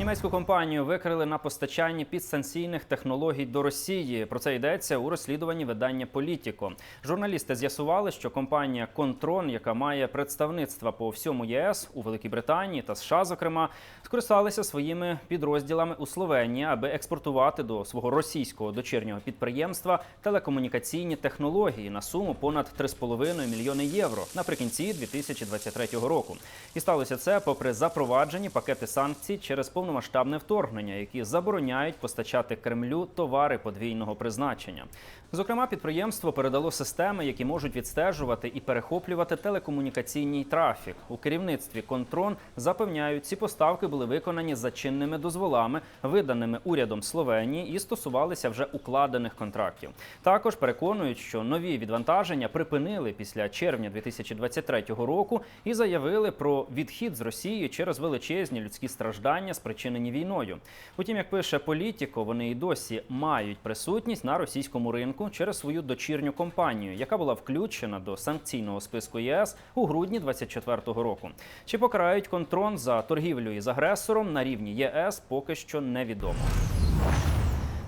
Німецьку компанію викрили на постачанні підстанційних технологій до Росії. Про це йдеться у розслідуванні видання Політіко. Журналісти з'ясували, що компанія Контрон, яка має представництва по всьому ЄС у Великій Британії та США, зокрема, скористалися своїми підрозділами у Словенії, аби експортувати до свого російського дочірнього підприємства телекомунікаційні технології на суму понад 3,5 мільйони євро наприкінці 2023 року. І сталося це попри запроваджені пакети санкцій через повномасштабне вторгнення, які забороняють постачати Кремлю товари подвійного призначення. Зокрема, підприємство передало системи, які можуть відстежувати і перехоплювати телекомунікаційний трафік. У керівництві Контрон запевняють, ці поставки були виконані за чинними дозволами, виданими урядом Словенії, і стосувалися вже укладених контрактів. Також переконують, що нові відвантаження припинили після червня 2023 року і заявили про відхід з Росії через величезні людські страждання, спричинені війною. Утім, як пише Політіко, вони і досі мають присутність на російському ринку через свою дочірню компанію, яка була включена до санкційного списку ЄС у грудні 2024 року. Чи покарають контрон за торгівлю із агресором на рівні ЄС, поки що невідомо.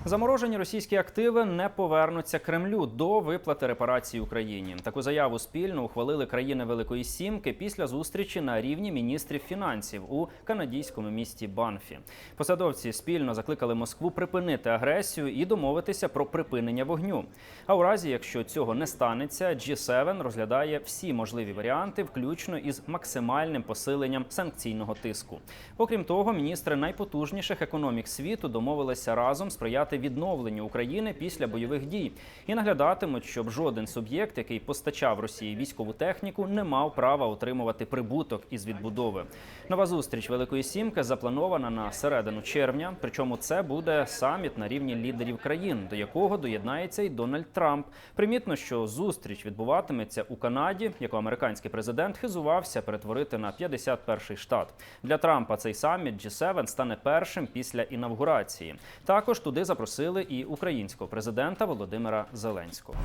Заморожені російські активи не повернуться Кремлю до виплати репарацій Україні. Таку заяву спільно ухвалили країни Великої Сімки після зустрічі на рівні міністрів фінансів у канадійському місті Банфі. Посадовці спільно закликали Москву припинити агресію і домовитися про припинення вогню. А у разі, якщо цього не станеться, G7 розглядає всі можливі варіанти, включно із максимальним посиленням санкційного тиску. Окрім того, міністри найпотужніших економік світу домовилися разом сприяти відновленню України після бойових дій і наглядатимуть, щоб жоден суб'єкт, який постачав Росії військову техніку, не мав права отримувати прибуток із відбудови. Нова зустріч Великої Сімки запланована на середину червня. Причому це буде саміт на рівні лідерів країн, до якого доєднається і Дональд Трамп. Примітно, що зустріч відбуватиметься у Канаді, яку американський президент хизувався перетворити на 51-й штат. Для Трампа цей саміт G7 стане першим після інавгурації. Також туди запросили і українського президента Володимира Зеленського.